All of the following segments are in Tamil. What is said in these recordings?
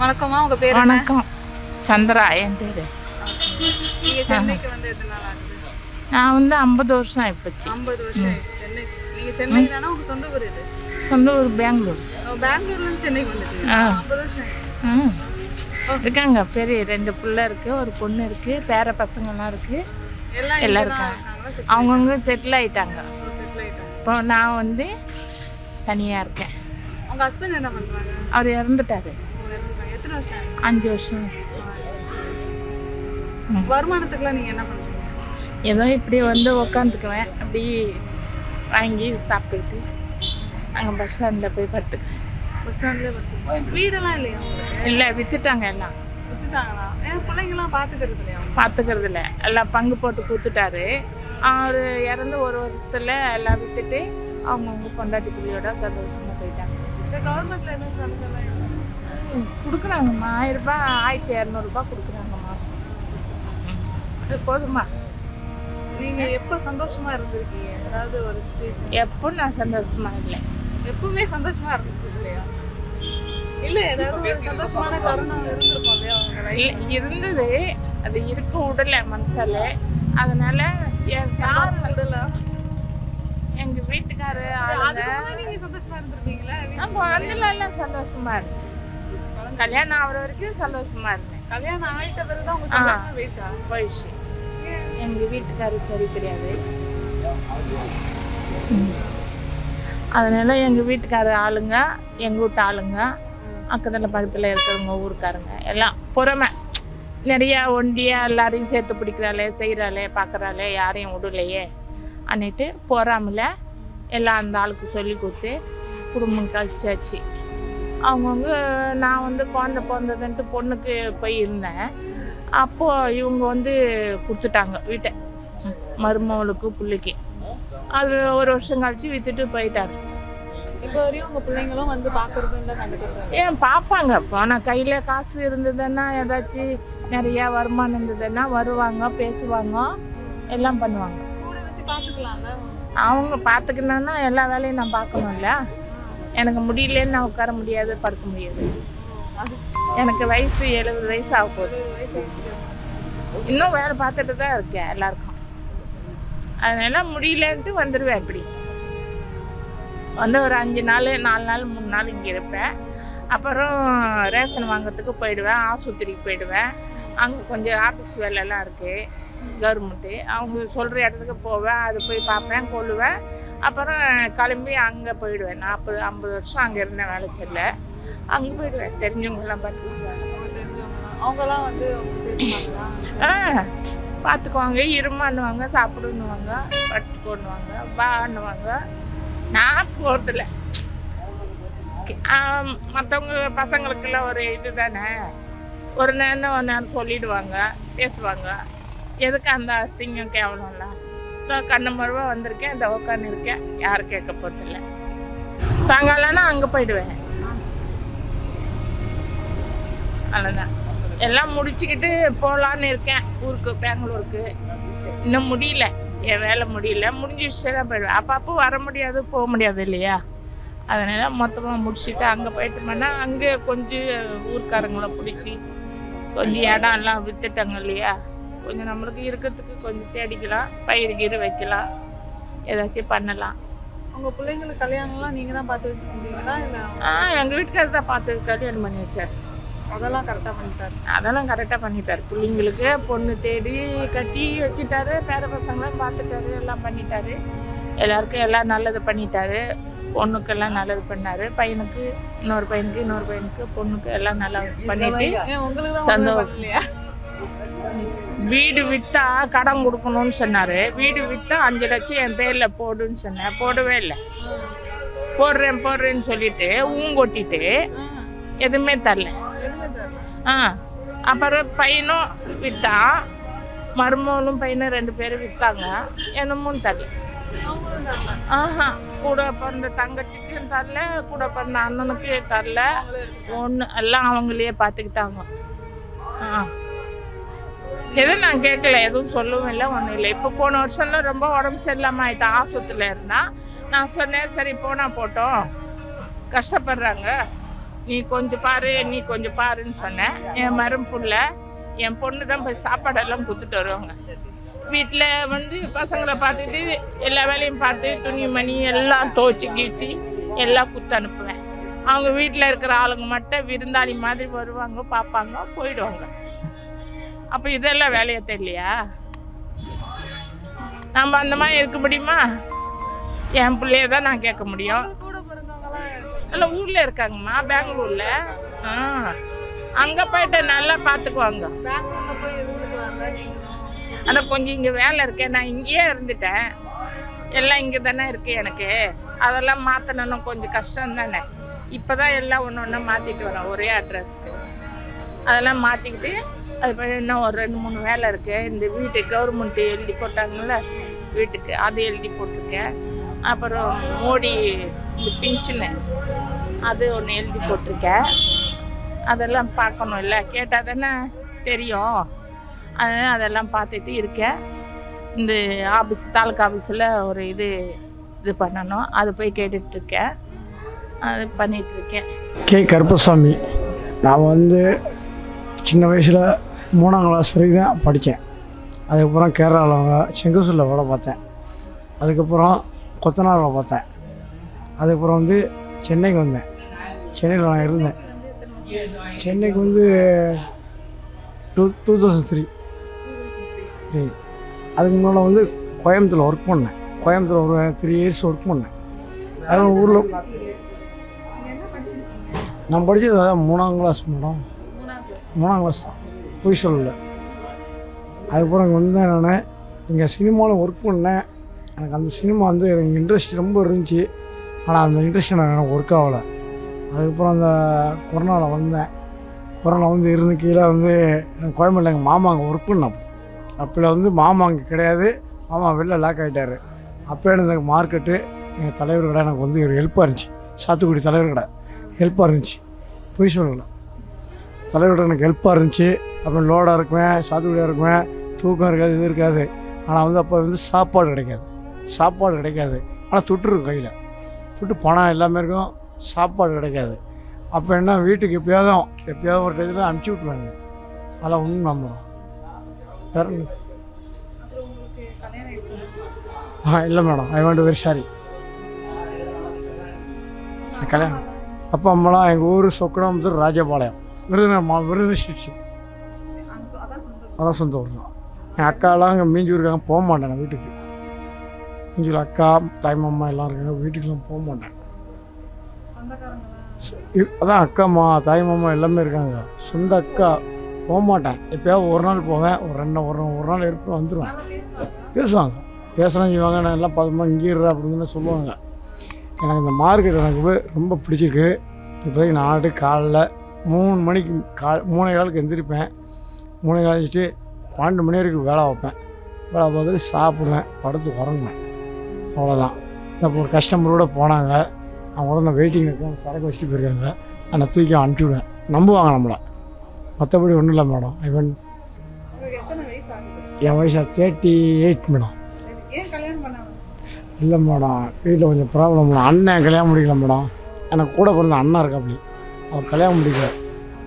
வணக்கம்மா உங்க பேர் வணக்கம். சந்திரா என் பேர். சென்னைக்கு வந்து எத்தனை நாள் ஆகுது நான் வந்து ஐம்பது வருஷம் ஆயிப்போச்சு. ஐம்பது வருஷம் ஆயிடுச்சு. சென்னைக்கு நீங்க சென்னை தானே உங்க சொந்த ஊர் இது சொந்த ஊர் பெங்களூர். பெங்களூர்ல இருந்து சென்னைக்கு வந்துட்டீங்க. ஐம்பது வருஷம் இருக்காங்க பெரிய ரெண்டு பிள்ளை இருக்கு ஒரு பொண்ணு இருக்கு பேர பசங்கெல்லாம் இருக்கு. எல்லாம் இருக்காங்க. அவங்கவுங்க செட்டில் ஆயிட்டாங்க. இப்போ நான் வந்து தனியாக இருக்கேன். ஹஸ்பண்ட் என்ன அவர் இறந்துட்டாரு அவங்க இறந்துட்டாங்க. எத்தனை வருஷம் ஆயிடுச்சு? அஞ்சு வருஷம். வருமானத்துக்குலாம் நீங்க என்ன பண்றீங்க ஏதோ இப்படி வந்து உக்காந்துக்குவேன். அப்படி வாங்கி சாப்பிட்டுட்டு அங்கே பஸ் ஸ்டாண்டில் போய் படுத்துக்குவேன். பஸ் ஸ்டாண்ட்லயே படுத்து வீடெல்லாம் இல்லையா இல்லை வித்துட்டாங்க எல்லாம். வித்துட்டாங்களா? ஏன் பிள்ளைங்களாம் பாத்துக்கிறது இல்லையா? பார்த்துக்கிறது இல்லை. எல்லாம் பங்கு போட்டு கொடுத்துட்டாரு. அவர் இறந்து ஒரு வருஷத்துல எல்லாம் வித்துட்டு அவங்கவுங்க பொண்டாட்டி பிள்ளையோட சந்தோஷமாக போயிட்டாங்க. இந்த கவர்மெண்ட்ல எதுவும் சலுகைலாம் கொடுக்குறாங்கம்மா. ஆயிரம் ரூபாய் ஆயிரத்தி இரநூறுபா கொடுக்குறாங்க மாதம் அது போதுமா நீங்க எப்ப சந்தோஷமா இருந்திருக்கீங்க? ஏதாவது ஒரு சுச்சுவேஷன் எப்போ நான் சந்தோஷமா இல்லை. எப்பவுமே சந்தோஷமா இருந்தது இல்லையா? இல்ல ஏதாவது ஒரு சந்தோஷமான தருணம் இருந்திருக்கும் இல்லையா உங்க இருந்தது. அது இருக்க விடல மனசால. அதனால என் யாரு விடல? எங்க வீட்டுக்காரு அதுக்கு ஆளுங்க. முன்னாடி நீங்க சந்தோஷமா இருந்திருப்பீங்களா? குழந்தைல எல்லாம் சந்தோஷமா இருந்தேன் கல்யாணம் ஆகுற வரைக்கும் சந்தோஷமா இருந்தேன். கல்யாணம் ஆயிட்ட பிறகுதான் உங்க ஆ. சந்தோஷமா போயிடுச்சா? போயிடுச்சு. எங்க வீட்டுக்காரு சரி கிடையாது. அதனால எங்க வீட்டுக்கார ஆளுங்க எங்க வீட்டு ஆளுங்க பக்கத்துல பக்கத்துல இருக்கிறவங்க ஊருக்காரங்க எல்லாம் பொறாமை. நிறைய ஒண்டியா எல்லாரையும் சேர்த்து பிடிக்கிறாளே செய்கிறாளே பார்க்குறாளே யாரையும் விடலையே அன்னிட்டு பொறாமல எல்லாம் அந்த ஆளுக்கு சொல்லி கொடுத்து குடும்பம் கழிச்சாச்சு. அவங்கவுங்க நான் வந்து குழந்த பிறந்ததுன்ட்டு பொண்ணுக்கு போய் இருந்தேன். அப்போது இவங்க வந்து கொடுத்துட்டாங்க வீட்டை. மருமகளுக்கு பிள்ளைக்கு. அது ஒரு வருஷம் கழிச்சு வித்துட்டு போயிட்டாரு. இப்ப வரையும் உங்க பிள்ளைங்களும் வந்து இல்ல இல்ல. ஏன் பார்ப்பாங்க இப்போ நான் கையில் காசு இருந்ததுன்னா ஏதாச்சும் நிறையா வருமானம் இருந்ததுன்னா வருவாங்க பேசுவாங்க எல்லாம் பண்ணுவாங்க. கூட வச்சு பாத்துக்கலாம்ல. அவங்க பார்த்துக்கணுன்னா எல்லா வேலையும் நான் பார்க்கணும்ல எனக்கு முடியலன்னு நான் உட்கார முடியாது படுக்க முடியாது. எனக்கு வயசு எழுபது வயசு ஆக போகுது. ஒரு வயசு இன்னும் வேலை பார்த்துட்டு தான் இருக்கேன் எல்லாருக்கும். அதனால முடியலன்ட்டு வந்துடுவேன் இப்படி. வந்து ஒரு அஞ்சு நாள் நாலு நாள் மூணு நாள் இங்கே இருப்பேன். அப்புறம் ரேஷன் வாங்குறதுக்கு போயிடுவேன் ஆஸ்பத்திரிக்கு போயிடுவேன். அங்கே கொஞ்சம் ஆஃபீஸ் வேலைலாம் இருக்குது கவர்மெண்ட்டு. அவங்க சொல்கிற இடத்துக்கு போவேன் அது போய் பார்ப்பேன் கொள்ளுவேன். அப்புறம் கிளம்பி அங்கே போயிடுவேன். நாற்பது ஐம்பது வருஷம் அங்கே இருந்தேன் வேலை செல்ல அங்கே போயிடுவேன். தெரிஞ்சவங்கெல்லாம் பார்த்துக்குவாங்க. அவங்க தெரிஞ்சவங்க அவங்க எல்லாம் வந்து ஆ பார்த்துக்குவாங்க. இருமான்னுவாங்க சாப்பிடுன்னுவாங்க பட்டுக்கோன்னுவாங்க வான்னுவாங்க நான் போகிறதில்ல மற்றவங்க பசங்களுக்கெல்லாம் ஒரு இது தானே. ஒரு நேரம் ஒரு நேரம் சொல்லிடுவாங்க பேசுவாங்க. எதுக்கு அந்த அசிங்கம் கேவலம்ல இதோ கண்ணு மருவா வந்திருக்கேன் இந்த உட்காந்து இருக்கேன். யாரும் கேட்க போகிறதில்ல சாயங்காலம்னா அங்கே போயிடுவேன். அவ்வளோதான் எல்லாம் முடிச்சுக்கிட்டு போகலான்னு இருக்கேன் ஊருக்கு பெங்களூருக்கு. இன்னும் முடியல. என் வேலை முடியல. முடிஞ்சிடுச்சு தான் போயிடுவேன். அப்பப்போ வர முடியாது போக முடியாது இல்லையா? அதனால் மொத்தமாக முடிச்சுட்டு அங்கே போயிட்டோம்னா அங்கே கொஞ்சம் ஊர்க்காரங்களை பிடிச்சி கொஞ்சம் இடம் எல்லாம் வித்துட்டாங்க இல்லையா? கொஞ்சம் நம்மளுக்கு இருக்கிறதுக்கு கொஞ்சம் தேடிக்கலாம் பயிர் கீறு வைக்கலாம் ஏதாச்சும் பண்ணலாம். உங்க பிள்ளைங்களுக்கு கல்யாணம் எல்லாம் நீங்க தான் பார்த்து வச்சு செஞ்சீங்களா? இல்ல ஆ எங்கள் வீட்டுக்காரர் தான் பார்த்து கல்யாணம் பண்ணி வச்சார். அதெல்லாம் கரெக்டா பண்ணிட்டாரு. அதெல்லாம் கரெக்டாக பண்ணிட்டாரு. பிள்ளைங்களுக்கு பொண்ணு தேடி கட்டி வச்சுட்டாரு பேர பசங்களாம் பார்த்துட்டாரு எல்லாம் பண்ணிட்டாரு. எல்லாருக்கும் எல்லாம் நல்லது பண்ணிட்டாரு. பொண்ணுக்கெல்லாம் நல்லது பண்ணாரு. பையனுக்கு இன்னொரு பையனுக்கு இன்னொரு பையனுக்கு பொண்ணுக்கு எல்லாம் நல்லா பண்ணிட்டு சந்தோஷம். வீடு விற்றா கடன் கொடுக்கணும்னு சொன்னார். வீடு விற்றா அஞ்சு லட்சம் என் பேரில் போடுன்னு சொன்னேன் போடவே இல்லை. போடுறேன் போடுறேன்னு சொல்லிட்டு ஊங்கொட்டிட்டு எதுவுமே தரல. ஆ அப்புறம் பையனும் விற்றான் மருமகளும் பையனும் ரெண்டு பேரும் விற்றாங்க என்னமும் தரல. ஆஹா கூட பிறந்த தங்கச்சிக்கும் தரல கூட பிறந்த அண்ணனுக்கும் தரல. ஒன்று எல்லாம் அவங்களையே பார்த்துக்கிட்டாங்க. ஆ. எதுவும் நான் கேட்கல எதுவும் சொல்லவும் இல்லை ஒன்றும் இல்லை. இப்போ போன வருஷம்லாம் ரொம்ப உடம்பு சரியில்லாமல் ஆகிட்டேன் ஆஸ்பத்திரியில் இருந்தால் நான் சொன்னேன் சரி போனால் போட்டோம். கஷ்டப்படுறாங்க. நீ கொஞ்சம் பாரு நீ கொஞ்சம் பாருன்னு சொன்னேன். என் மரம்புள்ள என் பொண்ணு தான் போய் சாப்பாடெல்லாம் கொடுத்துட்டு வருவாங்க. வீட்டில் வந்து பசங்களை பார்த்துட்டு எல்லா வேலையும் பார்த்து துணி மணி எல்லாம் துவச்சி கீச்சு எல்லாம் கொடுத்து அனுப்புவேன். அவங்க வீட்டில் இருக்கிற ஆளுங்க மட்டும் விருந்தாளி மாதிரி வருவாங்க பார்ப்பாங்க போயிடுவாங்க. அப்போ இதெல்லாம் வேலையை தெரியலையா? நம்ம அந்த மாதிரி இருக்க முடியுமா? என் பிள்ளைய தான் நான் கேட்க முடியும். எல்லாம் ஊரில் இருக்காங்கம்மா பெங்களூரில். ஆ. அங்கே போயிட்டு நல்லா பார்த்துக்குவாங்க. போய் ஆனால் கொஞ்சம் இங்கே வேலை இருக்கேன் நான் இங்கேயே இருந்துட்டேன். எல்லாம் இங்கே தானே இருக்கு எனக்கு. அதெல்லாம் மாற்றணும்னு கொஞ்சம் கஷ்டம் தானே. இப்போ தான் எல்லாம் ஒன்று ஒன்று மாற்றிட்டு வரேன் ஒரே அட்ரஸ்க்கு அதெல்லாம் மாற்றிக்கிட்டு அது போய் இன்னும் ஒரு ரெண்டு மூணு வேலை இருக்குது இந்த வீட்டு கவர்மெண்ட் எழுதி போட்டாங்கல்ல வீட்டுக்கு அது எழுதி போட்டிருக்கேன். அப்புறம் மோடி இந்த பிஞ்சுன்னு அது ஒன்று எழுதி போட்டிருக்கேன். அதெல்லாம் பார்க்கணும் இல்லை கேட்டால் தானே தெரியும். அதனால் அதெல்லாம் பார்த்துட்டு இருக்கேன். இந்த ஆஃபீஸ் தாலுக்கா ஆஃபீஸில் ஒரு இது இது பண்ணணும். அது போய் கேட்டுட்ருக்கேன். அது பண்ணிகிட்ருக்கேன் கே கருப்பசாமி நான் வந்து சின்ன வயசில் மூணாம் கிளாஸ் வரைக்கும் தான் படித்தேன். அதுக்கப்புறம் கேரளாவில் செங்கசூரில் வேலை பார்த்தேன். அதுக்கப்புறம் கொத்தனாரில் பார்த்தேன். அதுக்கப்புறம் வந்து சென்னைக்கு வந்தேன். சென்னையில் நான் இருந்தேன். சென்னைக்கு வந்து two two thousand three three. அதுக்கு முன்னால் வந்து கோயம்புத்தூரில் ஒர்க் பண்ணேன். கோயம்புத்தூர் ஒரு த்ரீ இயர்ஸ் ஒர்க் பண்ணேன். அது ஊரில் நான் படித்தது அதான் மூணாம் கிளாஸ் மேடம். மூணாம் கிளாஸ் தான் பொய் சொல்லல. அதுக்கப்புறம் இங்கே வந்தேன் நான். இங்கே சினிமாவில் ஒர்க் பண்ணேன். எனக்கு அந்த சினிமா வந்து எனக்கு இன்ட்ரெஸ்ட் ரொம்ப இருந்துச்சு. ஆனால் அந்த இன்ட்ரெஸ்ட் எனக்கு ஒர்க் ஆகலை. அதுக்கப்புறம் அந்த கொரோனாவில் வந்தேன். கொரோனா வந்து இருந்து கீழே வந்து எனக்கு கோயம்பேட்டில் எங்கள் மாமா அங்கே ஒர்க் பண்ணோம் அப்போல வந்து மாமா அங்கே கிடையாது. மாமா வெளில லாக் ஆகிட்டார் அப்போ எனக்கு மார்க்கெட்டு எங்கள் தலைவர் கடை எனக்கு வந்து ஒரு ஹெல்ப்பாக இருந்துச்சு. சாத்துக்குடி தலைவர் கடை ஹெல்ப்பாக இருந்துச்சு. பொய் சொல்லலை. தலைவர்கிட்ட எனக்கு ஹெல்ப்பாக இருந்துச்சு. அப்புறம் லோடாக இருக்குவேன் சாத்துக்குடியாக இருக்குவேன் தூக்கம் இருக்காது இது இருக்காது. ஆனால் வந்து அப்போ வந்து சாப்பாடு கிடைக்காது. சாப்பாடு கிடைக்காது. ஆனால் துட்டு இருக்கும் கையில். துட்டு பணம் எல்லாமே இருக்கும். சாப்பாடு கிடைக்காது. அப்போ என்ன வீட்டுக்கு எப்பயாவது எப்பயாவது ஒரு இதில் அனுப்பிச்சி விட்ருவாங்க அதெல்லாம் ஒன்றும் நம்பணும் வேற ஆ இல்லை madam I want very sorry கல்யாணம். அப்பா அம்மாலாம் எங்கள் ஊர் சொக்கடம் ராஜபாளையம். விருதுநகர் மா விருதுநகர் டிஸ்ட்ரிக்ட் அதான் சொந்த ஊர். தான் என் அக்காலாம் அங்கே மீஞ்சூர் இருக்காங்க போக மாட்டேன் நான் வீட்டுக்கு. மீஞ்சூர் அக்கா தாய் மாமா எல்லாம் இருக்காங்க வீட்டுக்கெலாம் போக மாட்டேன். அதான் அக்கா மா தாய் மாமா எல்லாமே இருக்காங்க. சொந்த அக்கா போக மாட்டேன். எப்போயாவது ஒரு நாள் போவேன் ஒரு ரெண்டு ஒரு ஒரு நாள் இருப்பேன் வந்துடுவேன் பேசுவாங்க. பேசலாம் செய்வாங்க நான் எல்லாம் பதமா இங்கே அப்படின்னு சொல்லுவாங்க. எனக்கு இந்த மார்க்கெட் எனக்கு ரொம்ப பிடிச்சிருக்கு. இப்போ நான் ஆட்டு காலைல மூணு மணிக்கு கா மூணு காலுக்கு எந்திரிப்பேன். மூணு காலிச்சுட்டு பன்னெண்டு மணி வரைக்கும் வேலை வைப்பேன். வேலை பார்த்துட்டு சாப்பிடுவேன் படுத்து உறங்குவேன். அவ்வளோதான் இப்போ ஒரு கஸ்டமரோட போனாங்க. அவங்க கூட நான் வெயிட்டிங் இருக்கேன் சரக்கு வச்சுட்டு போயிருக்காங்க. நான் தூக்கி அனுப்பிச்சுடுவேன். நம்புவாங்க நம்மளை. மற்றபடி ஒன்றும் இல்லை மேடம். ஐவன் என் வயசு தேர்ட்டி எயிட் மேடம். இல்லை மேடம். வீட்டில் கொஞ்சம் ப்ராப்ளம் மேடம். அண்ணன் கல்யாணம் முடிக்கல மேடம். எனக்கு கூட பிறந்த அண்ணன் இருக்காப்படி அவர் கல்யாணம் முடிக்கல.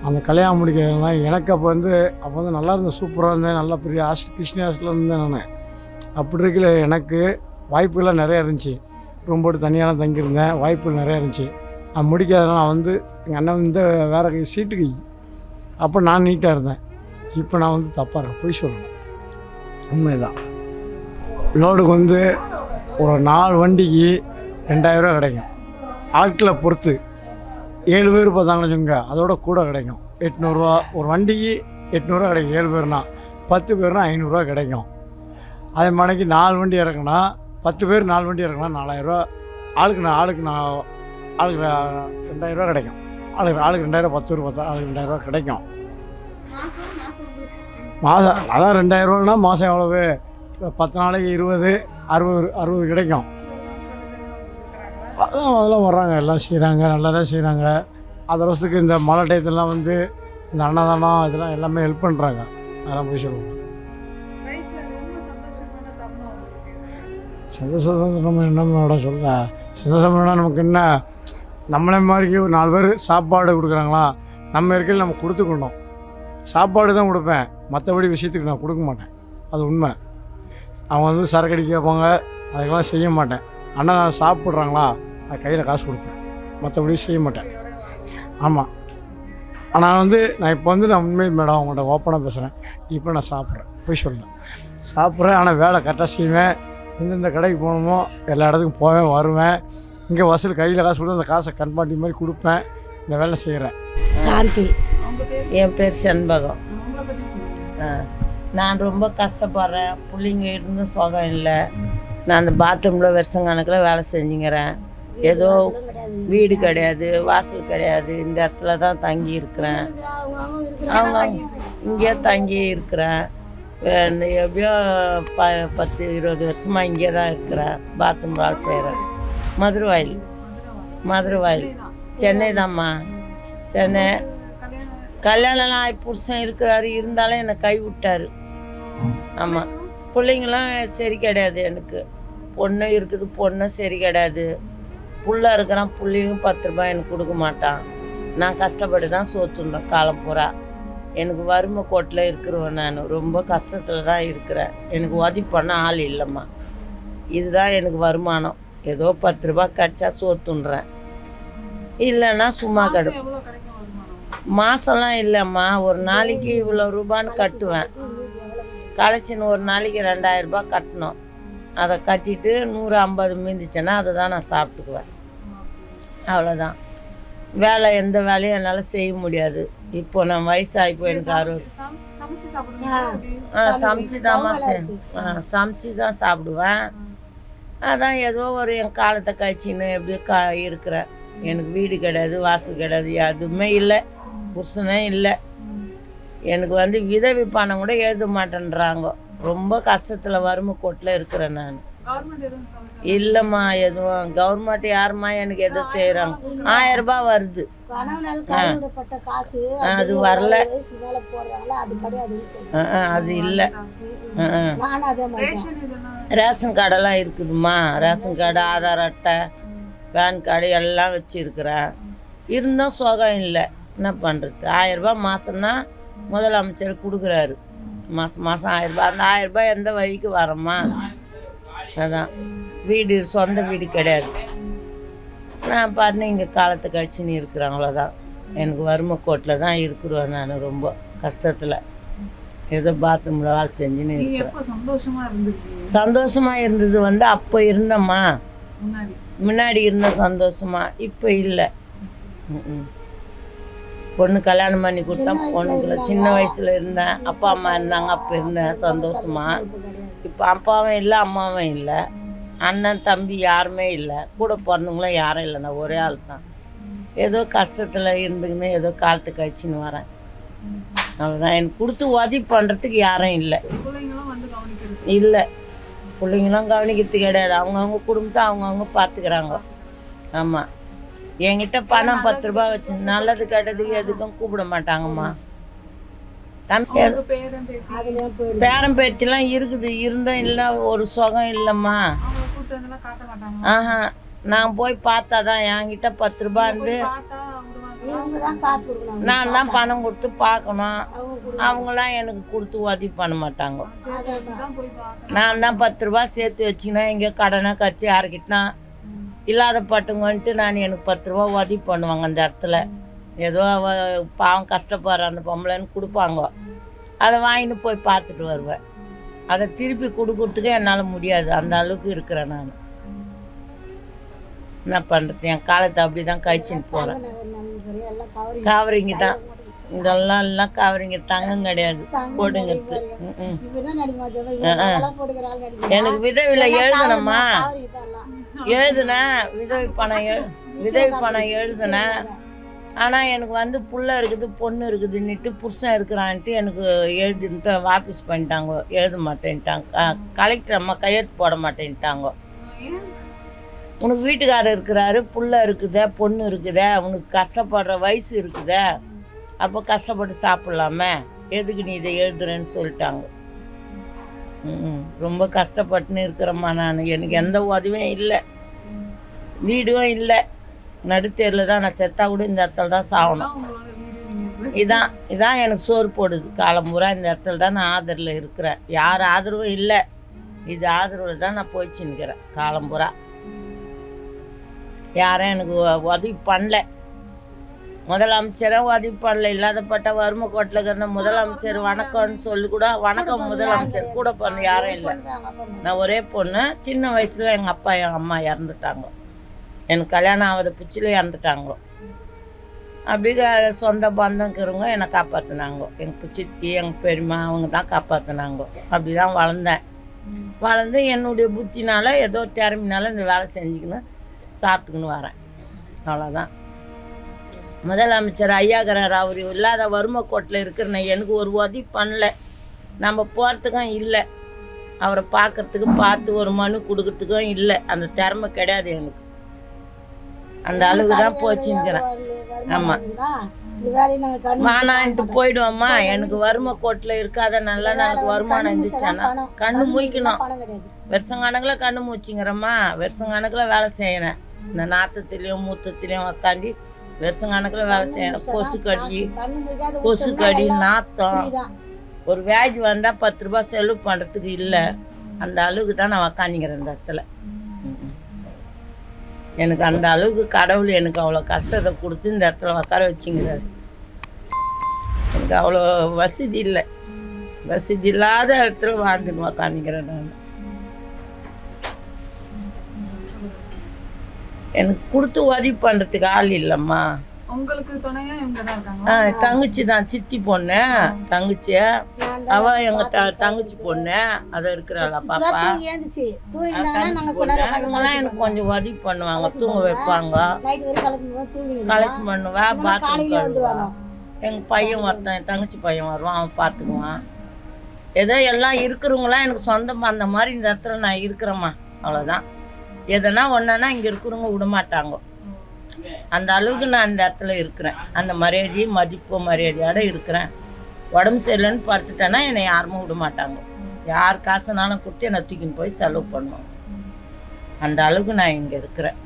அந்த கல்யாணம் முடிக்கிறதுனால எனக்கு அப்போ வந்து அப்போ வந்து நல்லா இருந்தேன் சூப்பராக இருந்தேன் நல்லா பெரிய ஹாஸ்டல் கிருஷ்ணி ஹாஸ்டலில் இருந்தேன் நான். அப்படி இருக்கல எனக்கு வாய்ப்புகள்லாம் நிறையா இருந்துச்சு. ரூம் போட்டு தனியாக தங்கியிருந்தேன் வாய்ப்புகள் நிறையா இருந்துச்சு. அது முடிக்காதனால நான் வந்து எங்கள் அண்ணன் வந்து வேறு சீட்டுக்கு அப்போ நான் நீட்டாக இருந்தேன். இப்போ நான் வந்து தப்பாக இருக்கேன் பொய் சொல்லணும் உண்மைதான். லோடுக்கு வந்து ஒரு நாலு வண்டிக்கு ரெண்டாயிரரூவா கிடைக்கும். ஆட்களை பொறுத்து ஏழு பேர் பார்த்தாங்கன்னு வச்சுக்கோங்க அதோட கூட கிடைக்கும். எட்நூறுரூவா ஒரு வண்டிக்கு எட்நூறுரூவா கிடைக்கும் ஏழு பேர்னா. பத்து பேர்னா ஐநூறுரூவா கிடைக்கும். அதே மாதிரிக்கு நாலு வண்டி இறக்குனா பத்து பேர் நாலு வண்டி இறக்குனா நாலாயிரரூவா. ஆளுக்கு நான் ஆளுக்கு நான் ஆளுக்கு ரெண்டாயிரரூவா கிடைக்கும். ஆளுக்கு ஆளுக்கு ரெண்டாயிரம் பத்து பேர் பார்த்தா ஆளுக்கு ரெண்டாயிரரூவா கிடைக்கும். மாதம் அதான் ரெண்டாயிரரூவானா மாதம் எவ்வளவு? பத்து நாளைக்கு இருபது அறுபது அறுபது கிடைக்கும். அதெல்லாம் வர்றாங்க எல்லாம் செய்கிறாங்க நல்லா தான் செய்கிறாங்க அது வருஷத்துக்கு இந்த மழை டயத்துலலாம் வந்து இந்த அன்னதானம் இதெல்லாம் எல்லாமே ஹெல்ப் பண்ணுறாங்க அதெல்லாம் போய் உங்களுக்கு சந்தோஷம் நம்ம என்ன மேடம் சொல்ல சந்தோஷம்னா நமக்கு என்ன? நம்மளே மாதிரி ஒரு நாலு பேர் சாப்பாடு கொடுக்குறாங்களா? நம்ம இருக்கையில் நம்ம கொடுத்துக்கணும். சாப்பாடு தான் கொடுப்பேன். மற்றபடி விஷயத்துக்கு நான் கொடுக்க மாட்டேன். அது உண்மை. அவங்க வந்து சரக்கு அடிக்க கேட்பாங்க அதுக்கெல்லாம் செய்ய மாட்டேன். அண்ணா சாப்பிட்றாங்களா? அது கையில் காசு கொடுப்பேன். மற்றபடி செய்ய மாட்டேன். ஆமாம் ஆனால் வந்து நான் இப்போ வந்து நான் உண்மை மேடம் அவங்கள்ட்ட ஓப்பனாக பேசுகிறேன் இப்போ நான் சாப்பிட்றேன். போய் சொல்லல சாப்பிட்றேன். ஆனால் வேலை கரெக்டாக செய்வேன். எந்தெந்த கடைக்கு போகணுமோ எல்லா இடத்துக்கும் போவேன் வருவேன். இங்கே வசூல் கையில் காசு கொடுத்து அந்த காசை கண்பாட்டி மாதிரி கொடுப்பேன். இந்த வேலை செய்கிறேன் சாந்தி. என் பேர் செண்பகம். நான் ரொம்ப கஷ்டப்படுறேன். பிள்ளைங்க இருந்தும் சுகம் இல்லை. நான் அந்த பாத்ரூமில் வருஷங்கணக்கில் வேலை செஞ்சுங்கிறேன். ஏதோ வீடு கிடையாது வாசல் கிடையாது இந்த இடத்துல தான் தங்கி இருக்கிறேன். அவங்க இங்கே தங்கி இருக்கிறேன். இந்த எப்படியோ ப பத்து இருபது வருஷமாக இங்கே தான் இருக்கிறேன். பாத்ரூம் வேலை செய்கிறேன் மதுரை வாயில் மதுரை வாயில் சென்னை தான்மா. சென்னை. கல்யாணம்லாம் ஆகி புருஷன் இருக்கிறாரு. இருந்தாலும் என்னை கை விட்டாரு ஆமாம் பிள்ளைங்களாம் சரி கிடையாது எனக்கு. பொண்ணு இருக்குது பொண்ணும் சரி கிடையாது. புள்ள இருக்கிறான் புள்ளையும் பத்து ரூபாய் எனக்கு கொடுக்க மாட்டான். நான் கஷ்டப்பட்டு தான் சோத்துன்றேன் காலம் பூரா. எனக்கு வறுமை கோட்டில் இருக்கிறவன் நான். ரொம்ப கஷ்டத்தில் தான் இருக்கிறேன். எனக்கு உதவி பண்ண ஆள் இல்லைம்மா. இதுதான் எனக்கு வருமானம். ஏதோ பத்து ரூபாய் கிடச்சா சோத்துன்றேன் இல்லைன்னா சும்மா வருமானம்? மாதம்லாம் இல்லைம்மா. ஒரு நாளைக்கு இவ்வளோ ரூபான்னு கட்டுவேன். கலெக்ஷன் ஒரு நாளைக்கு ரெண்டாயிரம் ரூபாய் கட்டணும். அதை கட்டிட்டு நூறு ஐம்பது மீந்துச்சுன்னா அதை தான் நான் சாப்பிட்டுக்குவேன். அவ்வளோதான் வேலை எந்த வேலையும் என்னால் செய்ய முடியாது. இப்போ நான் வயசாகி போய் எனக்கு அறுபது? ஆ. சமைச்சு தான்மா ஆ சமைச்சு தான் சாப்பிடுவேன். அதான் ஏதோ ஒரு என் காலத்தை கழிச்சின்னு எப்படியோ கா இருக்கிறேன். எனக்கு வீடு கிடையாது வாசல் கிடையாது எதுவுமே இல்லை. புருஷனே இல்லை. எனக்கு வந்து விதவி பணம் கூட எழுத மாட்டேன்றாங்க. ரொம்ப கஷ்டத்தில் வறுமை கோட்டில் இருக்கிறேன் நான். இல்லைம்மா எதுவும். கவர்மெண்ட் யாரும்மா எனக்கு எதுவும் செய்கிறாங்க ஆயிரம் ரூபாய் வருது. அது வரல. அது இல்லை. ரேஷன் இதெல்லாம்? ரேஷன் கார்டெல்லாம் இருக்குதும்மா. ரேஷன் கார்டு ஆதார் அட்டை பேன் கார்டு எல்லாம் வச்சுருக்கிறேன். இருந்தும் சுகம் இல்லை. என்ன பண்ணுறது ஆயரரூபா மாதம்னா முதலமைச்சர் கொடுக்குறாரு. மாதம் மாதம் ஆயரரூபா அந்த ஆயரரூபா எந்த வழிக்கு வரமா அதான். வீடு சொந்த வீடு கிடையாது. நான் பாட்டு இங்கே காலத்தை கழிச்சுன்னு இருக்கிறேன். அவ்வளோதான் எனக்கு வறுமை கோட்டில் தான் இருக்கிறேன் நான் ரொம்ப கஷ்டத்தில். ஏதோ பாத்ரூமில் வேலை செஞ்சுன்னு இருக்கிறேன். எப்ப சந்தோஷமா இருந்திருக்கீங்க? சந்தோஷமா இருந்தது வந்து அப்போ இருந்தம்மா. முன்னாடி. இருந்த சந்தோஷமா இப்போ இல்லை. பொண்ணு கல்யாணம் பண்ணி கொடுத்தா பொண்ணுக்குள்ள சின்ன வயசுல இருந்தேன். அப்பா அம்மா இருந்தாங்க. அப்போ இருந்தேன். சந்தோஷமா. இப்போ அப்பாவும் இல்லை அம்மாவும் இல்லை. அண்ணன் தம்பி யாருமே இல்லை. கூட பிறந்தவங்களும் யாரும் இல்லை. நான் ஒரே ஆள் தான். ஏதோ கஷ்டத்தில் இருந்துக்கின்னு ஏதோ காலத்து கழிச்சின்னு வரேன். அவ்வளோதான் எனக்கு கொடுத்து உதவி பண்ணுறதுக்கு யாரும் இல்லை. இல்லை. பிள்ளைங்களும் கவனிக்கிறது கிடையாது. அவங்கவுங்க குடும்பத்தை அவங்கவுங்க பார்த்துக்கிறாங்க ஆமாம் என்கிட்ட பணம் பத்து ரூபாய் வச்சு நல்லது கெட்டதுக்கு எதுக்கும் கூப்பிட மாட்டாங்கம்மா. தம்பி பேரன் பேரம் பேத்திலாம் இருக்குது. இருந்தும் இல்லை ஒரு சுகம் இல்லைம்மா. ஆஹா நான் போய் பார்த்தா தான் என்கிட்ட பத்து ரூபாய் இருந்து நான் தான் பணம் கொடுத்து பார்க்கணும். அவங்களாம் எனக்கு கொடுத்து உதவி பண்ண மாட்டாங்க. நான் தான் பத்து ரூபா சேர்த்து வச்சுக்கினா எங்கேயோ கடனை கட்சி யாருக்கிட்டனா இல்லாத பட்டுங்கன்ட்டு நான் எனக்கு பத்து ரூபா உதவி பண்ணுவாங்க அந்த இடத்துல. ஏதோ அவ பாவம் கஷ்டப்படுற அந்த பொம்பளைன்னு கொடுப்பாங்க. அதை வாங்கிட்டு போய் பார்த்துட்டு வருவேன். அதை திருப்பி கொடுக்கறதுக்கு என்னால் முடியாது. அந்த அளவுக்கு இருக்கிறேன் நான். என்ன பண்ணுறது என் காலத்தை அப்படி தான் கழிச்சின்னு போகிறேன் காவரிங்க தான். இதெல்லாம் எல்லாம் காவரிங்க தங்கம் கிடையாது. நடிக்கிறா. எனக்கு விதவில எழுதணுமா? கவரிங் தான் எல்லாம். எழுதுனேன் விதவி பணம் எழு விதவி பணம் எழுதுனேன் ஆனால் எனக்கு வந்து புள்ள இருக்குது பொண்ணு இருக்குதுன்னுட்டு புருஷன் இருக்கிறான்ட்டு எனக்கு எழுதி வாபஸ் பண்ணிட்டாங்க எழுத மாட்டேன்ட்டாங்க. கலெக்டர் அம்மா கையெழுத்து போட மாட்டேன்ட்டாங்க. உனக்கு வீட்டுக்காரர் இருக்கிறாரு புள்ள இருக்குதே பொண்ணு இருக்குதே உனக்கு கஷ்டப்படுற வயசு இருக்குதே. அப்போ கஷ்டப்பட்டு சாப்பிட்லாமே? எதுக்கு நீ இதை எழுதுறேன்னு சொல்லிட்டாங்க. ரொம்ப கஷ்டப்பட்டுன்னு இருக்கிறேம்மா நான். எனக்கு எந்த உதவியும் இல்லை. வீடும் இல்லை. நடுத்தேரில் தான் நான் செத்தா கூட இந்த இடத்துல தான் சாகணும். இதான் இதான் எனக்கு சோறு போடுது. காலம்பூரா இந்த இடத்துல தான் நான் ஆதரவில் இருக்கிறேன். யார் ஆதரவும் இல்லை. இது ஆதரவில் தான் நான் போயிச்சு நிற்கிறேன் காலம்பூரா யாரும் எனக்கு உதவி பண்ணல. முதலமைச்சரும் உதவி பண்ணல இல்லாதப்பட்ட வறுமை கோட்டில் இருக்கிற முதலமைச்சர் வணக்கம்னு சொல்லி கூட வணக்கம் முதலமைச்சர் கூட பண்ண யாரும் இல்லை. நான் ஒரே பொண்ணு சின்ன வயசில் எங்கள் அப்பா எங்கள் அம்மா இறந்துட்டாங்க. எனக்கு கல்யாணம் ஆகாத பிச்சில் இறந்துட்டாங்க. அப்படி சொந்த சொந்த பந்தங்கிறவங்க என்னை காப்பாற்றினாங்க எங்கள் சித்தி எங்கள் பெரியம்மா அவங்க தான் காப்பாற்றினாங்க அப்படி தான் வளர்ந்தேன். வளர்ந்து என்னுடைய புத்தினால ஏதோ திறமைனால இந்த வேலை செஞ்சுக்கின்னு சாப்பிட்டுக்கின்னு வரேன். அவ்வளோதான் முதலமைச்சர் ஐயாகிறார் அவர் இல்லாத வறுமை கோட்டில் இருக்கிற எனக்கு ஒரு உதவி பண்ணல. நம்ம போகிறதுக்கும் இல்லை. அவரை பார்க்கறதுக்கு பார்த்து ஒரு மனு கொடுக்கறதுக்கும் இல்லை. அந்த திறமை கிடையாது எனக்கு. அந்த அளவுக்கு தான் போச்சுங்கிறேன் ஆமாம் இந்த மானான்ட்டு போயிடுவோம்மா. எனக்கு வறுமை கோட்டில் இருக்காத நல்லா நாளுக்கு வருமானம் இருந்துச்சானா கண்ணு முழிக்கணும் பணம் வருஷங்கணக்கில் கண்ணு மூச்சிங்கிறம்மா. வருஷங்கணக்கில் வேலை செய்கிறேன் இந்த நாத்தத்துலேயும் மூத்தத்துலேயும் உக்காந்து வருஷங்கணக்கில் வேலை செய்கிறேன் கொசு கடி கொசு கடி நாத்தம். ஒரு வியாதி வந்தால் பத்து ரூபா செலவு பண்ணுறதுக்கு இல்லை. அந்த அளவுக்கு தான் நான் உக்காந்துக்கிறேன் இந்த இடத்துல. எனக்கு அந்த அளவுக்கு கடவுள் எனக்கு அவ்வளோ கஷ்டத்தை கொடுத்து இந்த இடத்துல உட்கார வச்சுங்கிறாரு. எனக்கு அவ்வளோ வசதி இல்லை. வசதி இல்லாத இடத்துல வாழ்ந்துன்னு உக்காந்துக்கிறேன் நான். எனக்கு கொடுத்து உதவி பண்ணுறதுக்கு ஆள் இல்லைம்மா. உங்களுக்கு தங்கச்சி தான் சித்தி பொண்ணு. தங்கச்சி நான் தான் அவ எங்க த தங்கச்சி பொண்ணு. அத இருக்கிறாளா பாப்பா. தங்கச்சி அவங்கெல்லாம் எனக்கு கொஞ்சம் உதவி பண்ணுவாங்க. தூங்க வைப்பாங்க. கலசி பண்ணுவா பாத்ரூம் கழுவா வந்துருவாங்க. எங்க பையன் ஒருத்தன் என் தங்கச்சி பையன் வருவான் அவன் பார்த்துக்குவான் ஏதோ எல்லாம் இருக்கிறவங்களாம் எனக்கு சொந்தம் அந்த மாதிரி இந்த இடத்துல நான் இருக்கிறேம்மா. அவ்வளோதான் எதனா ஒன்றுனா இங்கே இருக்கிறவங்க விடமாட்டாங்க அந்த அளவுக்கு நான் அந்த இடத்துல இருக்கிறேன். அந்த மரியாதையும் மதிப்பு மரியாதையோட இருக்கிறேன். உடம்பு சரியில்லைன்னு பார்த்துட்டேன்னா என்னை யாருமே விட மாட்டாங்க. யார் காசுனாலும் கொடுத்து என்னை தூக்கின்னு போய் செலவு பண்ணுவோம் அந்த அளவுக்கு நான் இங்கே இருக்கிறேன்.